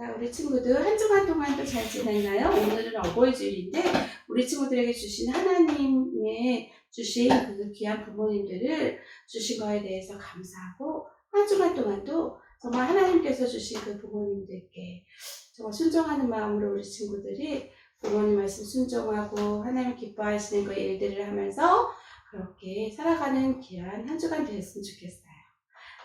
자, 우리 친구들 한 주간 동안 또잘 지냈나요? 오늘은 어버이 주일인데 우리 친구들에게 주신 하나님의 주신 그 귀한 부모님들을 주신 거에 대해서 감사하고 한 주간 동안도 정말 하나님께서 주신 그 부모님들께 정말 순종하는 마음으로 우리 친구들이 부모님 말씀 순종하고 하나님 기뻐하시는 그 일들을 하면서 그렇게 살아가는 귀한 한 주간 되었으면 좋겠어요.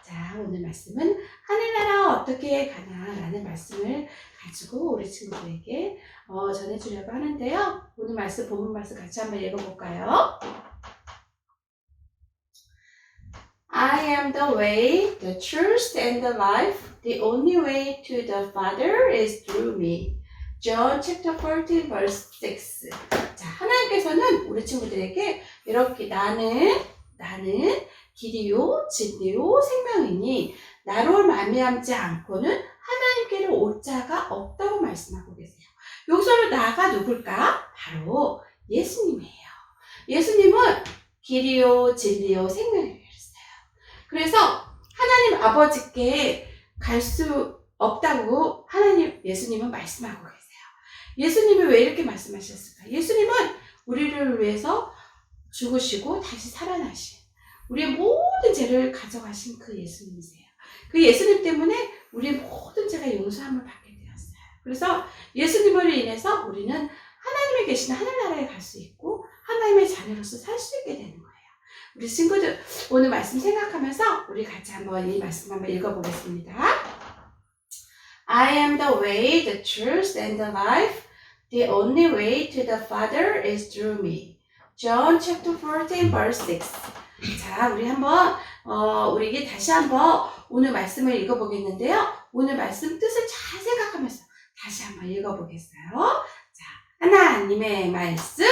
자, 오늘 말씀은 하늘나라 어떻게 가나 라는 말씀을 가지고 우리 친구들에게 어, 전해주려고 하는데요. 오늘 말씀, 본문 말씀 같이 한번 읽어볼까요? I am the way, the truth, and the life. The only way to the Father is through me. John chapter 14 verse 6. 자, 하나님께서는 우리 친구들에게 이렇게 나는, 나는 길이요, 진리요, 생명이니 나로 말미암지 않고는 하나님께로 올 자가 없다고 말씀하고 계세요. 여기서는 나가 누굴까? 바로 예수님이에요. 예수님은 길이요, 진리요, 생명이었어요. 그래서 하나님 아버지께 갈 수 없다고 하나님 예수님은 말씀하고 계세요. 예수님이 왜 이렇게 말씀하셨을까? 예수님은 우리를 위해서 죽으시고 다시 살아나신 우리의 모든 죄를 가져가신 그 예수님이세요. 그 예수님 때문에 우리의 모든 죄가 용서함을 받게 되었어요. 그래서 예수님을 인해서 우리는 하나님의 계시는 하늘나라에 갈 수 있고 하나님의 자녀로서 살 수 있게 되는 거예요. 우리 친구들 오늘 말씀 생각하면서 우리 같이 한번 이 말씀 한번 읽어보겠습니다. I am the way, the truth, and the life. The only way to the Father is through me. John chapter 14 verse 6. 자, 우리 한번 어, 우리 다시 한번 오늘 말씀을 읽어보겠는데요. 오늘 말씀 뜻을 잘 생각하면서 다시 한번 읽어보겠어요. 자, 하나님의 말씀.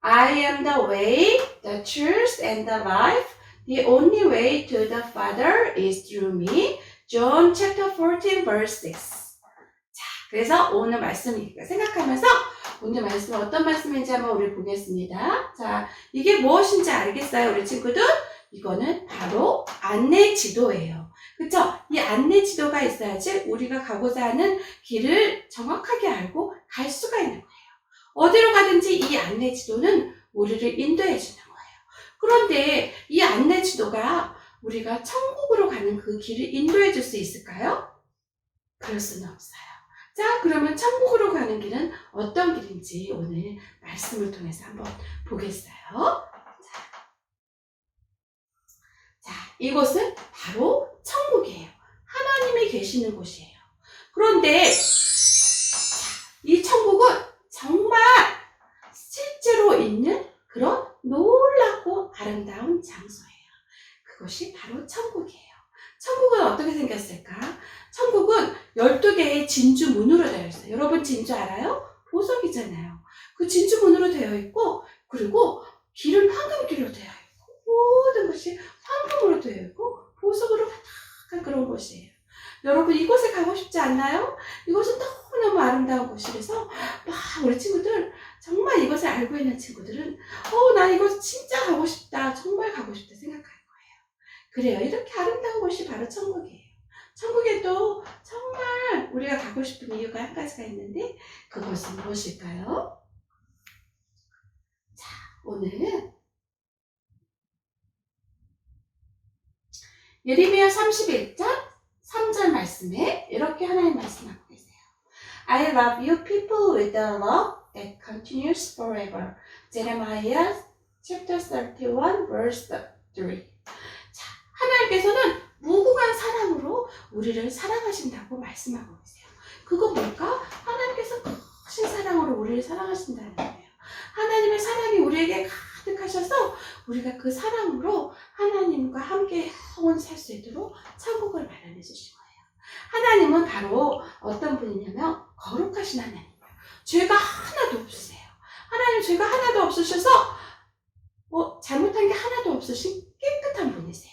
I am the way, the truth, and the life. The only way to the Father is through me. John chapter 14 verse 6. 자, 그래서 오늘 말씀 생각하면서 오늘 말씀 어떤 말씀인지 한번 우리 보겠습니다. 자, 이게 무엇인지 알겠어요, 우리 친구들? 이거는 바로 안내 지도예요. 그쵸? 이 안내 지도가 있어야지 우리가 가고자 하는 길을 정확하게 알고 갈 수가 있는 거예요. 어디로 가든지 이 안내 지도는 우리를 인도해 주는 거예요. 그런데 이 안내 지도가 우리가 천국으로 가는 그 길을 인도해 줄 수 있을까요? 그럴 수는 없어요. 자, 그러면 천국으로 가는 길은 어떤 길인지 오늘 말씀을 통해서 한번 보겠어요. 자, 자, 이곳은 바로 천국이에요. 하나님이 계시는 곳이에요. 그런데 이 천국은 정말 실제로 있는 그런 놀랍고 아름다운 장소예요. 그것이 바로 천국이에요. 천국은 어떻게 생겼을까? 천국은 12개의 진주 문으로 되어 있어요. 여러분 진주 알아요? 보석이잖아요. 그 진주 문으로 되어 있고, 그리고 길은 황금길로 되어 있고, 모든 것이 황금으로 되어 있고, 보석으로 가득한 그런 곳이에요. 여러분 이곳에 가고 싶지 않나요? 이곳은 너무너무 아름다운 곳이라서 막 우리 친구들 정말 이것을 알고 있는 친구들은 어, 나 이곳 진짜 가고 싶다. 정말 가고 싶다 생각할 거예요. 그래요. 이렇게 아름다운 곳이 바로 천국이에요. 천국에도 정말 우리가 이유가 한 가지가 있는데 그것은 무엇일까요? 자, 오늘은 예레미야 31장 3절 말씀에 이렇게 하나님 말씀하고 계세요. I love you people with a love that continues forever. Jeremiah chapter 31 verse 3. 자, 하나님께서는 무궁한 사랑으로 우리를 사랑하신다고 말씀하고 계세요. 그거 뭘까? 하나님께서 크신 사랑으로 우리를 사랑하신다는 거예요. 하나님의 사랑이 우리에게 가득하셔서 우리가 그 사랑으로 하나님과 함께 영원 살수 있도록 천국을 마련해 주신 거예요. 하나님은 바로 어떤 분이냐면 거룩하신 하나님이에요. 죄가 하나도 없으세요. 하나님 죄가 하나도 없으셔서 뭐 잘못한 게 하나도 없으신 깨끗한 분이세요.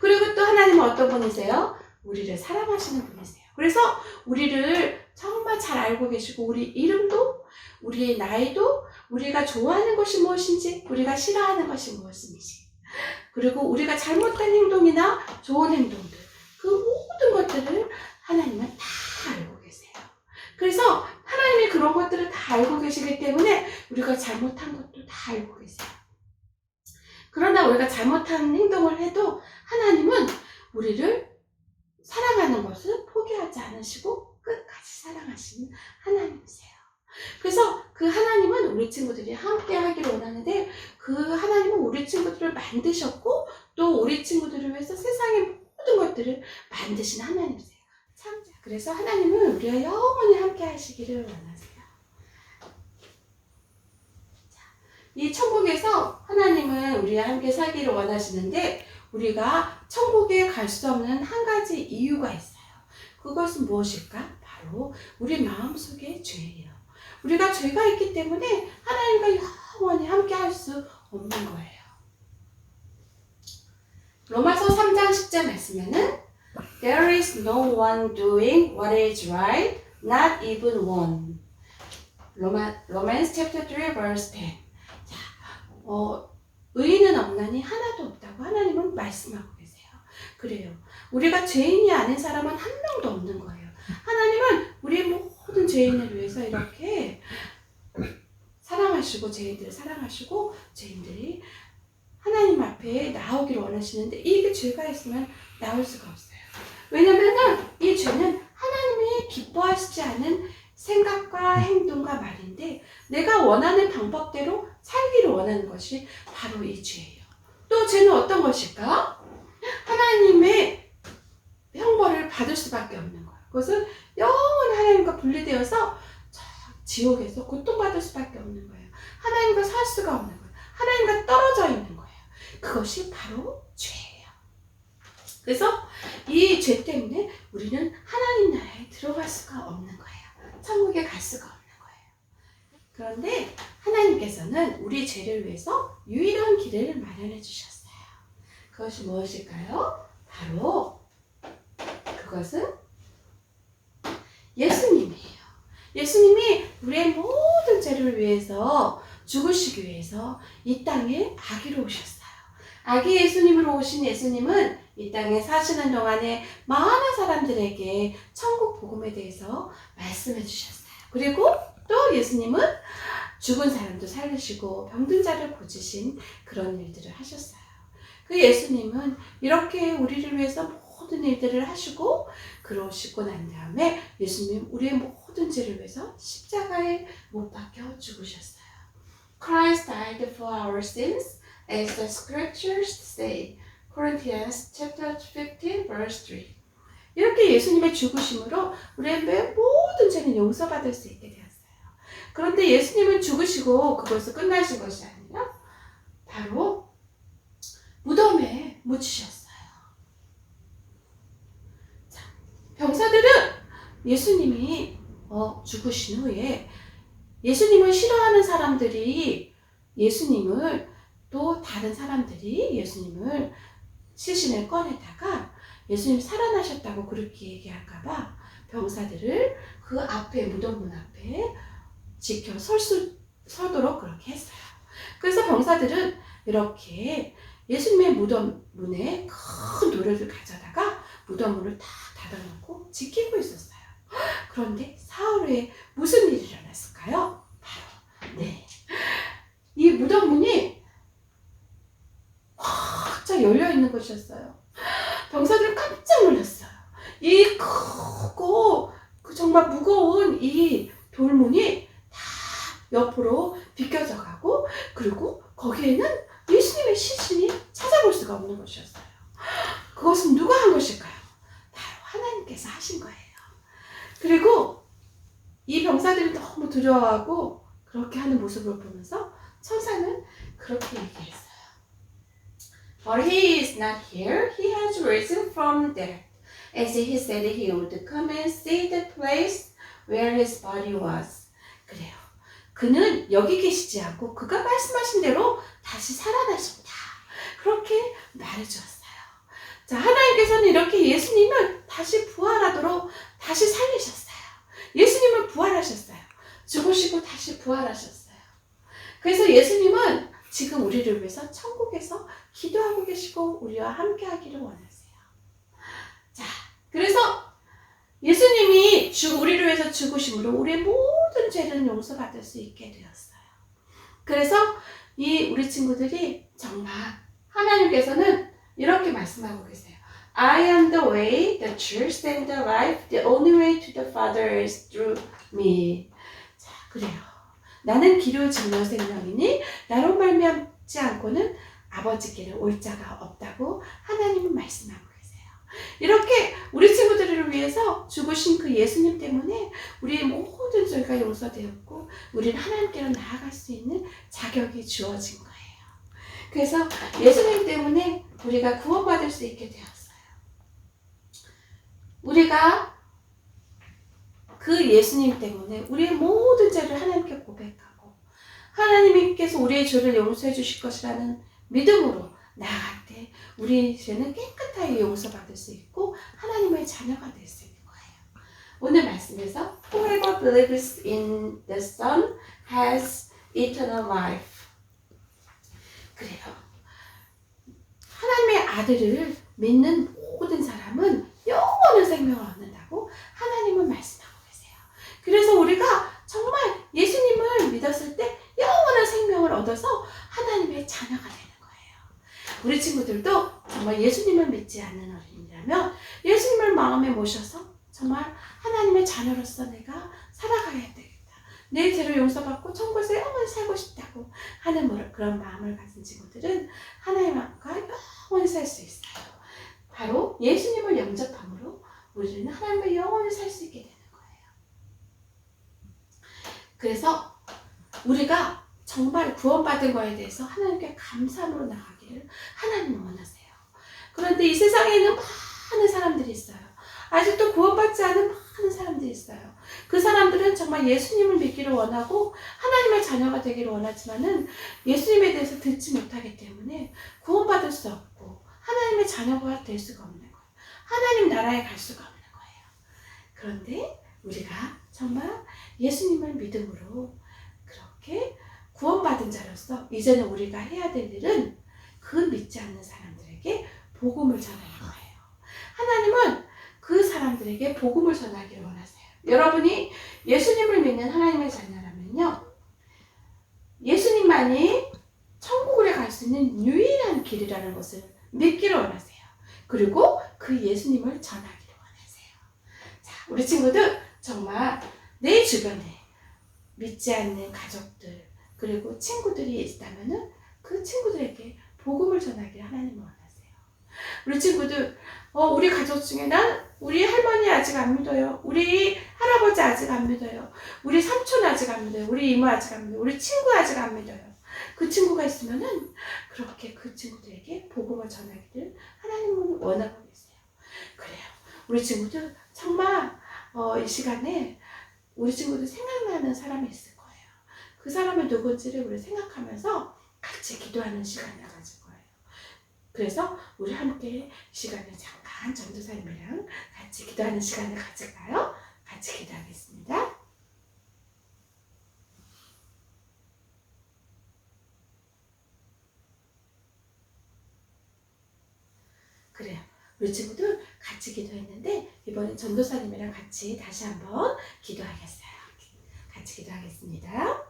그리고 또 하나님은 어떤 분이세요? 우리를 사랑하시는 분이세요. 그래서 우리를 정말 잘 알고 계시고 우리 이름도 우리의 나이도 우리가 좋아하는 것이 무엇인지 우리가 싫어하는 것이 무엇인지 그리고 우리가 잘못된 행동이나 좋은 행동들 그 모든 것들을 하나님은 다 알고 계세요. 그래서 하나님이 그런 것들을 다 알고 계시기 때문에 우리가 잘못한 것도 다 알고 계세요. 그러나 우리가 잘못한 행동을 해도 하나님은 우리를 사랑하는 것을 포기하지 않으시고 끝까지 사랑하시는 하나님이세요. 그래서 그 하나님은 우리 친구들이 함께 하기를 원하는데 그 하나님은 우리 친구들을 만드셨고 또 우리 친구들을 위해서 세상의 모든 것들을 만드신 하나님이세요. 참, 그래서 하나님은 우리가 영원히 함께 하시기를 원하세요. 자, 이 천국에서 하나님은 우리와 함께 살기를 원하시는데 우리가 천국에 갈 수 없는 한 가지 이유가 있어요. 그것은 무엇일까? 바로 우리 마음속의 죄예요. 우리가 죄가 있기 때문에 하나님과 영원히 함께 할 수 없는 거예요. 로마서 3장 10절 말씀에는 There is no one doing what is right, not even one. 로마, Romans chapter 3 verse 10. 자, 어, 의인은 없나니 하나도 없다고 하나님은 말씀하고 계세요. 그래요. 우리가 죄인이 아닌 사람은 한 명도 없는 거예요. 하나님은 우리 모든 죄인을 위해서 이렇게 사랑하시고 죄인들을 사랑하시고 죄인들이 하나님 앞에 나오기를 원하시는데 이게 죄가 있으면 나올 수가 없어요. 왜냐면은 이 죄는 하나님이 기뻐하시지 않은 생각과 행동과 말인데 내가 원하는 방법대로 살기를 원하는 것이 바로 이 죄예요. 또 죄는 어떤 것일까? 하나님의 형벌을 받을 수밖에 없는 거예요. 그것은 영원히 하나님과 분리되어서 저 지옥에서 고통받을 수밖에 없는 거예요. 하나님과 살 수가 없는 거예요. 하나님과 떨어져 있는 거예요. 그것이 바로 죄예요. 그래서 이 죄 때문에 우리는 하나님 나라에 들어갈 수가 없는 거예요. 천국에 갈 수가 없는 거예요. 그런데 하나님께서는 우리 죄를 위해서 유일한 길을 마련해 주셨어요. 그것이 무엇일까요? 바로 그것은 예수님이에요. 예수님이 우리의 모든 죄를 위해서 죽으시기 위해서 이 땅에 아기로 오셨어요. 아기 예수님으로 오신 예수님은 이 땅에 사시는 동안에 많은 사람들에게 천국 복음에 대해서 말씀해 주셨어요. 그리고 또 예수님은 죽은 사람도 살리시고 병든 자를 고치신 그런 일들을 하셨어요. 그 예수님은 이렇게 우리를 위해서 모든 일들을 하시고 그러시고 난 다음에 예수님 우리의 모든 죄를 위해서 십자가에 못 박혀 죽으셨어요. Christ died for our sins as the scriptures say. Corinthians chapter 15 verse 3. 이렇게 예수님의 죽으심으로 우리의 모든 죄는 용서받을 수 있게 되었어요. 그런데 예수님은 죽으시고 그것을 끝나신 것이 아니라 바로 무덤에 묻히셨어요. 자, 병사들은 예수님이 어, 죽으신 후에 예수님을 싫어하는 사람들이 예수님을 또 다른 사람들이 예수님을 시신을 꺼내다가 예수님 살아나셨다고 그렇게 얘기할까봐 병사들을 그 앞에 무덤문 앞에 지켜 설 수, 서도록 그렇게 했어요. 그래서 병사들은 이렇게 예수님의 무덤 문에 큰 돌을 가져다가 무덤 문을 다 닫아놓고 지키고 있었어요. 그런데 사흘 에 무슨 일이 일어났을까요? 바로 네, 이 무덤 문이 활짝 열려 있는 것이었어요. 병사들 깜짝 놀랐어요. 이 크고 그 정말 무거운 이 돌문이 다 옆으로 비껴져 가고 그리고 거기에는 예수님의 시신이 찾아볼 수가 없는 것이었어요. 그것은 누가 한 것일까요? 바로 하나님께서 하신 거예요. 그리고 이 병사들이 너무 두려워하고 그렇게 하는 모습을 보면서 천사는 그렇게 얘기했어요. But he is not here. He has risen from death. As he said he would come and see the place where his body was. 그래요. 그는 여기 계시지 않고 그가 말씀하신 대로 다시 살아나신다. 그렇게 말해주었어요. 자, 하나님께서는 이렇게 예수님을 다시 부활하도록 다시 살리셨어요. 예수님은 부활하셨어요. 죽으시고 다시 부활하셨어요. 그래서 예수님은 지금 우리를 위해서 천국에서 기도하고 계시고 우리와 함께 하기를 원하세요. 자, 그래서 예수님이 주, 우리를 위해서 죽으심으로 우리의 모든 죄를 용서받을 수 있게 되었어요. 그래서 이 우리 친구들이 정말 하나님께서는 이렇게 말씀하고 계세요. I am the way, the truth, and the life. The only way to the Father is through me. 자, 그래요. 나는 길을 증거 생명이니 나로 말미암지 않고는 아버지께를 올 자가 없다고 하나님은 말씀하고 계세요. 이렇게 우리 친구들을 위해서 죽으신 그 예수님 때문에 우리의 모든 죄가 용서되었고 우리는 하나님께로 나아갈 수 있는 자격이 주어진 거예요. 그래서 예수님 때문에 우리가 구원받을 수 있게 되었어요. 우리가 그 예수님 때문에 우리의 모든 죄를 하나님께 고백하고 하나님께서 우리의 죄를 용서해 주실 것이라는 믿음으로 나아갈 때 우리의 죄는 깨끗하게 용서받을 수 있고 하나님의 자녀가 될 수 있는 거예요. 오늘 말씀에서 Whoever believes in the Son has eternal life. 그래요. 하나님의 아들을 믿는 모든 사람은 영원한 생명을 얻는다고 하나님은 말씀하고 계세요. 그래서 우리가 정말 예수님을 믿었을 때 영원한 생명을 얻어서 하나님의 자녀가 되는 거예요. 우리 친구들도 정말 예수님을 믿지 않는 어린이라면 예수님을 마음에 모셔서 정말 하나님의 자녀로서 내가 살아가야 되겠다. 내 죄를 용서받고 천국에서 영원히 살고 싶다고 하는 뭐- 그런 마음을 가진 친구들은 하나님과 영원히 살 수 있어요. 바로 예수님을 영접함으로 우리는 하나님과 영원히 살 수 있게 되는 거예요. 그래서 우리가 정말 구원받은 거에 대해서 하나님께 감사함으로 나가기를 하나님은 원하세요. 그런데 이 세상에는 많은 사람들이 있어요. 아직도 구원받지 않은 많은 사람들이 있어요. 그 사람들은 정말 예수님을 믿기를 원하고 하나님의 자녀가 되기를 원하지만은 예수님에 대해서 듣지 못하기 때문에 구원받을 수 없고 하나님의 자녀가 될 수가 없는 거예요. 하나님 나라에 갈 수가 없는 거예요. 그런데 우리가 정말 예수님을 믿음으로 그렇게 구원받은 자로서 이제는 우리가 해야 될 일은 그 믿지 않는 사람들에게 복음을 전하는 거예요. 하나님은 그 사람들에게 복음을 전하기를 원하세요. 여러분이 예수님을 믿는 하나님의 자녀라면요. 예수님만이 천국에 갈수 있는 유일한 길이라는 것을 믿기를 원하세요. 그리고 그 예수님을 전하기를 원하세요. 자, 우리 친구들 정말 내 주변에 믿지 않는 가족들 그리고 친구들이 있다면은 그 친구들에게 복음을 전하기를 하나님 원하세요. 우리 친구들, 어, 우리 가족 중에 난 우리 할머니 아직 안 믿어요. 우리 할아버지 아직 안 믿어요. 우리 삼촌 아직 안 믿어요. 우리 이모 아직 안 믿어요. 우리 친구 아직 안 믿어요. 그 친구가 있으면은 그렇게 그 친구들에게 복음을 전하기를 하나님은 원하고 계세요. 그래요. 우리 친구들 정말 어, 이 시간에 우리 친구들 생각나는 사람이 거예요. 그 사람이 누군지를 우리 생각하면서 같이 기도하는 시간을 가질 거예요. 그래서 우리 함께 이 시간에 잠깐 전도사님이랑 같이 기도하는 시간을 가질까요? 같이 기도하겠습니다. 그래요. 우리 친구들 같이 기도했는데 이번엔 전도사님이랑 같이 다시 한번 기도하겠어요. 같이 기도하겠습니다.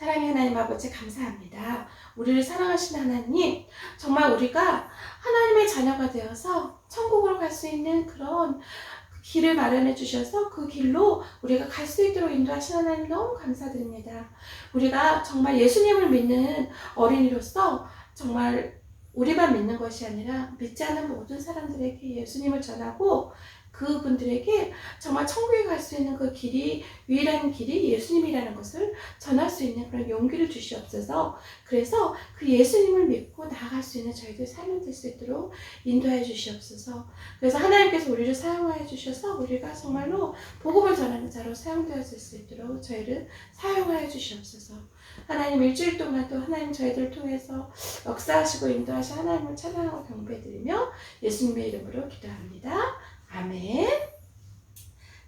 사랑의 하나님 아버지 감사합니다. 우리를 사랑하신 하나님, 정말 우리가 하나님의 자녀가 되어서 천국으로 갈 수 있는 그런 길을 마련해 주셔서 그 길로 우리가 갈 수 있도록 인도하신 하나님 너무 감사드립니다. 우리가 정말 예수님을 믿는 어린이로서 정말 우리만 믿는 것이 아니라 믿지 않는 모든 사람들에게 예수님을 전하고 그분들에게 정말 천국에 갈 수 있는 그 길이 유일한 길이 예수님이라는 것을 전할 수 있는 그런 용기를 주시옵소서. 그래서 그 예수님을 믿고 나아갈 수 있는 저희들 삶이 될 수 있도록 인도해 주시옵소서. 그래서 하나님께서 우리를 사용하여 주셔서 우리가 정말로 복음을 전하는 자로 사용되어질 수 있도록 저희를 사용하여 주시옵소서. 하나님 일주일 동안도 하나님 저희들을 통해서 역사하시고 인도하신 하나님을 찬양하고 경배드리며 예수님의 이름으로 기도합니다. 아멘.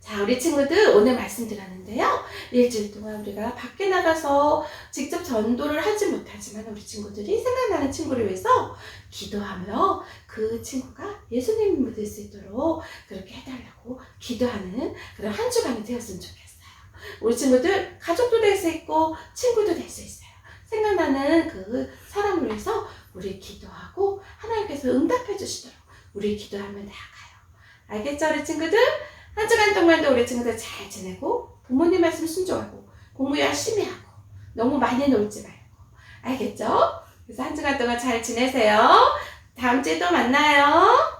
자, 우리 친구들 오늘 말씀 드렸는데요. 일주일 동안 우리가 밖에 나가서 직접 전도를 하지 못하지만 우리 친구들이 생각나는 친구를 위해서 기도하며 그 친구가 예수님 믿을 수 있도록 그렇게 해달라고 기도하는 그런 한 주간이 되었으면 좋겠어요. 우리 친구들 가족도 될 수 있고 친구도 될 수 있어요. 생각나는 그 사람을 위해서 우리 기도하고 하나님께서 응답해 주시도록 우리 기도하면 나아가요. 알겠죠, 우리 친구들? 한 주간 동안도 우리 친구들 잘 지내고 부모님 말씀 순종하고 공부 열심히 하고 너무 많이 놀지 말고 알겠죠? 그래서 한 주간 동안 잘 지내세요. 다음 주에 또 만나요.